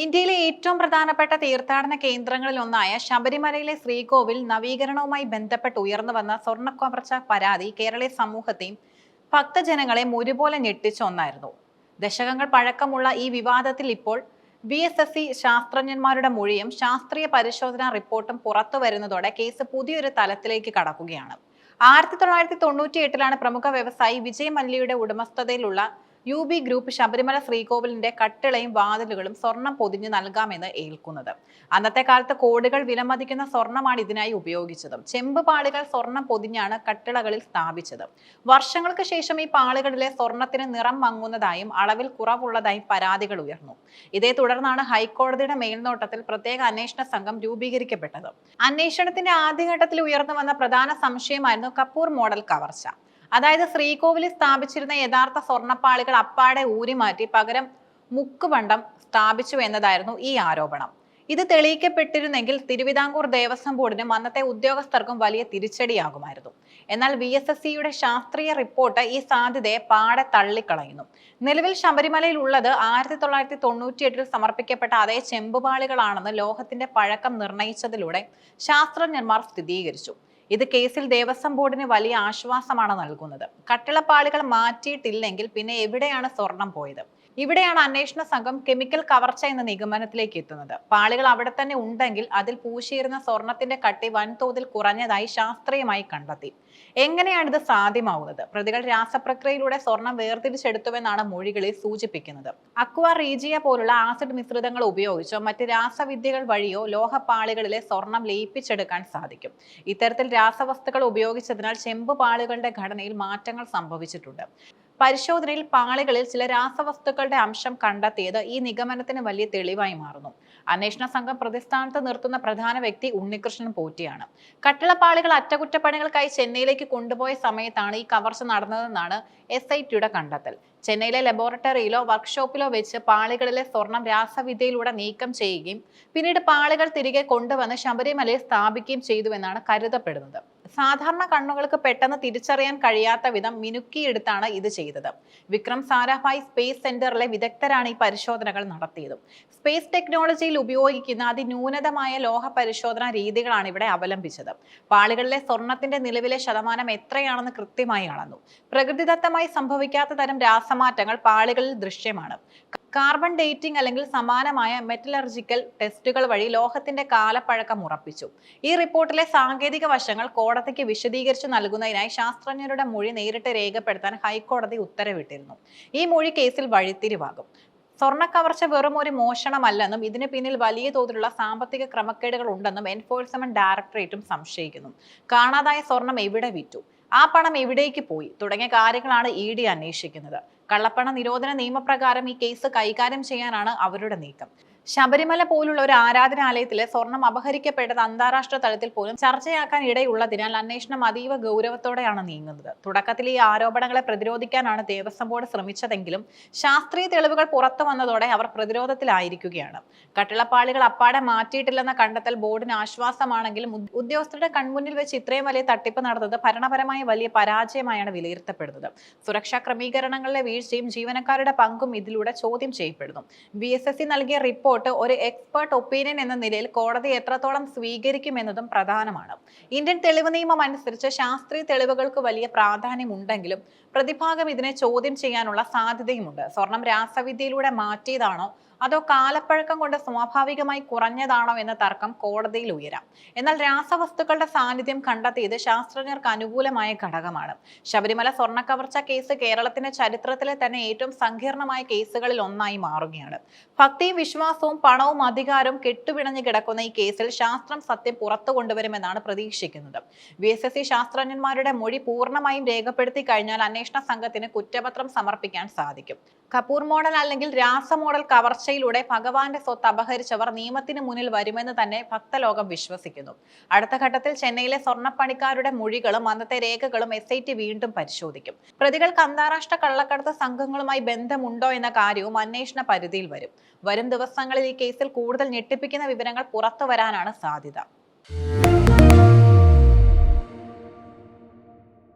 ഇന്ത്യയിലെ ഏറ്റവും പ്രധാനപ്പെട്ട തീർത്ഥാടന കേന്ദ്രങ്ങളിൽ ഒന്നായ ശബരിമലയിലെ ശ്രീകോവിൽ നവീകരണവുമായി ബന്ധപ്പെട്ട് ഉയർന്നു വന്ന സ്വർണക്കവർച്ച പരാതി കേരളീയ സമൂഹത്തെയും ഭക്തജനങ്ങളെ ഒരുപോലെ ഞെട്ടിച്ച ഒന്നായിരുന്നു. ദശകങ്ങൾ പഴക്കമുള്ള ഈ വിവാദത്തിൽ ഇപ്പോൾ ബി എസ് എസ് സി ശാസ്ത്രജ്ഞന്മാരുടെ മൊഴിയും ശാസ്ത്രീയ പരിശോധനാ റിപ്പോർട്ടും പുറത്തു വരുന്നതോടെ കേസ് പുതിയൊരു തലത്തിലേക്ക് കടക്കുകയാണ്. ആയിരത്തി തൊള്ളായിരത്തി തൊണ്ണൂറ്റി എട്ടിലാണ് പ്രമുഖ വ്യവസായി വിജയ് മല്യയുടെ ഉടമസ്ഥതയിലുള്ള യു ബി ഗ്രൂപ്പ് ശബരിമല ശ്രീകോവിലിന്റെ കട്ടിളയും വാതിലുകളും സ്വർണം പൊതിഞ്ഞു നൽകാമെന്ന് ഏൽക്കുന്നത്. അന്നത്തെ കാലത്ത് കോടികൾ വിലമതിക്കുന്ന സ്വർണമാണ് ഇതിനായി ഉപയോഗിച്ചതും. ചെമ്പ് പാളികൾ സ്വർണം പൊതിഞ്ഞാണ് കട്ടിളകളിൽ സ്ഥാപിച്ചത്. വർഷങ്ങൾക്ക് ശേഷം ഈ പാളികളിലെ സ്വർണത്തിന് നിറം മങ്ങുന്നതായും അളവിൽ കുറവുള്ളതായും പരാതികൾ ഉയർന്നു. ഇതേ തുടർന്നാണ് ഹൈക്കോടതിയുടെ മേൽനോട്ടത്തിൽ പ്രത്യേക അന്വേഷണ സംഘം രൂപീകരിക്കപ്പെട്ടത്. അന്വേഷണത്തിന്റെ ആദ്യഘട്ടത്തിൽ ഉയർന്നു വന്ന പ്രധാന സംശയമായിരുന്നു കപൂർ മോഡൽ കവർച്ച. അതായത് ശ്രീകോവിലിൽ സ്ഥാപിച്ചിരുന്ന യഥാർത്ഥ സ്വർണപ്പാളികൾ അപ്പാടെ ഊരിമാറ്റി പകരം മുക്കുപണ്ടം സ്ഥാപിച്ചു എന്നതായിരുന്നു ഈ ആരോപണം. ഇത് തെളിയിക്കപ്പെട്ടിരുന്നെങ്കിൽ തിരുവിതാംകൂർ ദേവസ്വം ബോർഡിനും അന്നത്തെ ഉദ്യോഗസ്ഥർക്കും വലിയ തിരിച്ചടിയാകുമായിരുന്നു. എന്നാൽ വി എസ് എസ് സിയുടെ ശാസ്ത്രീയ റിപ്പോർട്ട് ഈ സാധ്യതയെ പാടെ തള്ളിക്കളയുന്നു. നിലവിൽ ശബരിമലയിൽ ഉള്ളത് ആയിരത്തി തൊള്ളായിരത്തി തൊണ്ണൂറ്റി എട്ടിൽ സമർപ്പിക്കപ്പെട്ട അതേ ചെമ്പുപാളികളാണെന്ന് ലോഹത്തിന്റെ പഴക്കം നിർണയിച്ചതിലൂടെ ശാസ്ത്രജ്ഞന്മാർ സ്ഥിരീകരിച്ചു. ഇത് കേസിൽ ദേവസ്വം ബോർഡിന് വലിയ ആശ്വാസമാണ് നൽകുന്നത്. കട്ടിളപ്പാളികൾ മാറ്റിയിട്ടില്ലെങ്കിൽ പിന്നെ എവിടെയാണ് സ്വർണം പോയത്? ഇവിടെയാണ് അന്വേഷണ സംഘം കെമിക്കൽ കവർച്ച എന്ന നിഗമനത്തിലേക്ക് എത്തുന്നത്. പാളികൾ അവിടെ തന്നെ ഉണ്ടെങ്കിൽ അതിൽ പൂശിയിരുന്ന സ്വർണത്തിന്റെ കട്ടി വൻതോതിൽ കുറഞ്ഞതായി ശാസ്ത്രീയമായി കണ്ടെത്തി. എങ്ങനെയാണ് ഇത് സാധ്യമാവുന്നത്? പ്രതികൾ രാസപ്രക്രിയയിലൂടെ സ്വർണം വേർതിരിച്ചെടുത്തുവെന്നാണ് മൊഴികളിൽ സൂചിപ്പിക്കുന്നത്. അക്വ റീജിയ പോലുള്ള ആസിഡ് മിശ്രിതങ്ങൾ ഉപയോഗിച്ചോ മറ്റ് രാസവിദ്യകൾ വഴിയോ ലോഹപാളികളിലെ സ്വർണം ലയിപ്പിച്ചെടുക്കാൻ സാധിക്കും. ഇത്തരത്തിൽ രാസവസ്തുക്കൾ ഉപയോഗിച്ചതിനാൽ ചെമ്പ് പാളികളുടെ ഘടനയിൽ മാറ്റങ്ങൾ സംഭവിച്ചിട്ടുണ്ട്. പരിശോധനയിൽ പാളികളിൽ ചില രാസവസ്തുക്കളുടെ അംശം കണ്ടെത്തിയത് ഈ നിഗമനത്തിന് വലിയ തെളിവായി മാറുന്നു. അന്വേഷണ സംഘം പ്രതിസ്ഥാനത്ത് നിർത്തുന്ന പ്രധാന വ്യക്തി ഉണ്ണികൃഷ്ണൻ പോറ്റിയാണ്. കട്ടിളപ്പാളികൾ അറ്റകുറ്റപ്പണികൾക്കായി ചെന്നൈയിലേക്ക് കൊണ്ടുപോയ സമയത്താണ് ഈ കവർച്ച നടന്നതെന്നാണ് എസ് ഐ ടിയുടെ കണ്ടെത്തൽ. ചെന്നൈയിലെ ലബോറട്ടറിയിലോ വർക്ക്ഷോപ്പിലോ വെച്ച് പാളികളിലെ സ്വർണം രാസവിദ്യയിലൂടെ നീക്കം ചെയ്യുകയും പിന്നീട് പാളികൾ തിരികെ കൊണ്ടുവന്ന് ശബരിമലയിൽ സ്ഥാപിക്കുകയും ചെയ്തുവെന്നാണ് കരുതപ്പെടുന്നത്. സാധാരണ കണ്ണുകൾക്ക് പെട്ടെന്ന് തിരിച്ചറിയാൻ കഴിയാത്ത വിധം മിനുക്കിയെടുത്താണ് ഇത് ചെയ്തത്. വിക്രം സാരാഭായ് സ്പേസ് സെന്ററിലെ വിദഗ്ധരാണ് ഈ പരിശോധനകൾ നടത്തിയത്. സ്പേസ് ടെക്നോളജിയിൽ ഉപയോഗിക്കുന്ന അതിന്യൂനതമായ ലോഹ പരിശോധനാ രീതികളാണ് ഇവിടെ അവലംബിച്ചത്. പാളികളിലെ സ്വർണത്തിന്റെ നിലവിലെ ശതമാനം എത്രയാണെന്ന് കൃത്യമായി അളന്നു. പ്രകൃതിദത്തമായി സംഭവിക്കാത്ത തരം രാസമാറ്റങ്ങൾ പാളികളിൽ ദൃശ്യമാണ്. കാർബൺ ഡേറ്റിംഗ് അല്ലെങ്കിൽ സമാനമായ മെറ്റലർജിക്കൽ ടെസ്റ്റുകൾ വഴി ലോഹത്തിന്റെ കാലപ്പഴക്കം ഉറപ്പിച്ചു. ഈ റിപ്പോർട്ടിലെ സാങ്കേതിക വശങ്ങൾ കോടതിക്ക് വിശദീകരിച്ചു നൽകുന്നതിനായി ശാസ്ത്രജ്ഞരുടെ മൊഴി നേരിട്ട് രേഖപ്പെടുത്താൻ ഹൈക്കോടതി ഉത്തരവിട്ടിരുന്നു. ഈ മൊഴി കേസിൽ വഴിത്തിരിവാകും. സ്വർണക്കവർച്ച വെറും ഒരു മോഷണമല്ലെന്നും ഇതിന് പിന്നിൽ വലിയ തോതിലുള്ള സാമ്പത്തിക ക്രമക്കേടുകൾ ഉണ്ടെന്നും എൻഫോഴ്സ്മെന്റ് ഡയറക്ടറേറ്റും സംശയിക്കുന്നു. കാണാതായ സ്വർണം എവിടെ വിറ്റു? ആ പണം എവിടേക്ക് പോയി? തുടങ്ങിയ കാര്യങ്ങളാണ് ഇ ഡി അന്വേഷിക്കുന്നത്. കള്ളപ്പണ നിരോധന നിയമപ്രകാരം ഈ കേസ് കൈകാര്യം ചെയ്യാനാണ് അവരുടെ നീക്കം. ശബരിമല പോലുള്ള ഒരു ആരാധനാലയത്തിലെ സ്വർണം അപഹരിക്കപ്പെട്ടത് അന്താരാഷ്ട്ര തലത്തിൽ പോലും ചർച്ചയാക്കാൻ ഇടയുള്ളതിനാൽ അന്വേഷണം അതീവ ഗൗരവത്തോടെയാണ് നീങ്ങുന്നത്. തുടക്കത്തിൽ ഈ ആരോപണങ്ങളെ പ്രതിരോധിക്കാനാണ് ദേവസ്വം ബോർഡ് ശ്രമിച്ചതെങ്കിലും ശാസ്ത്രീയ തെളിവുകൾ പുറത്തു വന്നതോടെ അവർ പ്രതിരോധത്തിലായിരിക്കുകയാണ്. കട്ടിളപ്പാളികൾ അപ്പാടെ മാറ്റിയിട്ടില്ലെന്ന കണ്ടെത്തൽ ബോർഡിന് ആശ്വാസമാണെങ്കിലും ഉദ്- ഉദ്യോഗസ്ഥരുടെ കൺമുന്നിൽ വെച്ച് ഇത്രയും വലിയ തട്ടിപ്പ് നടന്നത് ഭരണപരമായ വലിയ പരാജയമായാണ് വിലയിരുത്തപ്പെടുന്നത്. സുരക്ഷാ ക്രമീകരണങ്ങളിലെ വീഴ്ചയും ജീവനക്കാരുടെ പങ്കും ഇതിലൂടെ ചോദ്യം ചെയ്യപ്പെടുന്നു. ബി എസ് എസ് സി നൽകിയ റിപ്പോർട്ട് ഒരു എക്സ്പേർട്ട് ഒപ്പീനിയൻ എന്ന നിലയിൽ കോടതി എത്രത്തോളം സ്വീകരിക്കുമെന്നതും പ്രധാനമാണ്. ഇന്ത്യൻ തെളിവ് നിയമം അനുസരിച്ച് ശാസ്ത്രീയ തെളിവുകൾക്ക് വലിയ പ്രാധാന്യമുണ്ടെങ്കിലും പ്രതിഭാഗം ഇതിനെ ചോദ്യം ചെയ്യാനുള്ള സാധ്യതയുമുണ്ട്. സ്വർണം രാസവിദ്യയിലൂടെ മാറ്റിയതാണോ? അതോ കാലപ്പഴക്കം കൊണ്ട് സ്വാഭാവികമായി കുറഞ്ഞതാണോ എന്ന തർക്കം കോടതിയിൽ ഉയരാം. എന്നാൽ രാസവസ്തുക്കളുടെ സാന്നിധ്യം കണ്ടെത്തിയത് ശാസ്ത്രജ്ഞർക്ക് അനുകൂലമായ ഘടകമാണ്. ശബരിമല സ്വർണ കവർച്ച കേസ് കേരളത്തിന്റെ ചരിത്രത്തിലെ തന്നെ ഏറ്റവും സങ്കീർണമായ കേസുകളിൽ ഒന്നായി മാറുകയാണ്. ഭക്തിയും വിശ്വാസവും പണവും അധികാരവും കെട്ടുപിണഞ്ഞു കിടക്കുന്ന ഈ കേസിൽ ശാസ്ത്രം സത്യം പുറത്തു കൊണ്ടുവരുമെന്നാണ് പ്രതീക്ഷിക്കുന്നത്. വി എസ് എസ് സി ശാസ്ത്രജ്ഞന്മാരുടെ മൊഴി പൂർണമായും രേഖപ്പെടുത്തി കഴിഞ്ഞാൽ അന്വേഷണ സംഘത്തിന് കുറ്റപത്രം സമർപ്പിക്കാൻ സാധിക്കും. കപൂർ മോഡൽ അല്ലെങ്കിൽ രാസ മോഡൽ കവർച്ചയിലൂടെ ഭഗവാന്റെ സ്വത്ത് അപഹരിച്ചവർ നിയമത്തിന് മുന്നിൽ വരുമെന്ന് തന്നെ ഭക്തലോകം വിശ്വസിക്കുന്നു. അടുത്ത ഘട്ടത്തിൽ ചെന്നൈയിലെ സ്വർണപ്പണിക്കാരുടെ മൊഴികളും അന്നത്തെ രേഖകളും എസ് വീണ്ടും പരിശോധിക്കും. പ്രതികൾക്ക് അന്താരാഷ്ട്ര കള്ളക്കടത്ത് സംഘങ്ങളുമായി ബന്ധമുണ്ടോ എന്ന കാര്യവും അന്വേഷണ പരിധിയിൽ വരും. വരും ദിവസങ്ങളിൽ ഈ കേസിൽ കൂടുതൽ ഞെട്ടിപ്പിക്കുന്ന വിവരങ്ങൾ പുറത്തു വരാനാണ് സാധ്യത.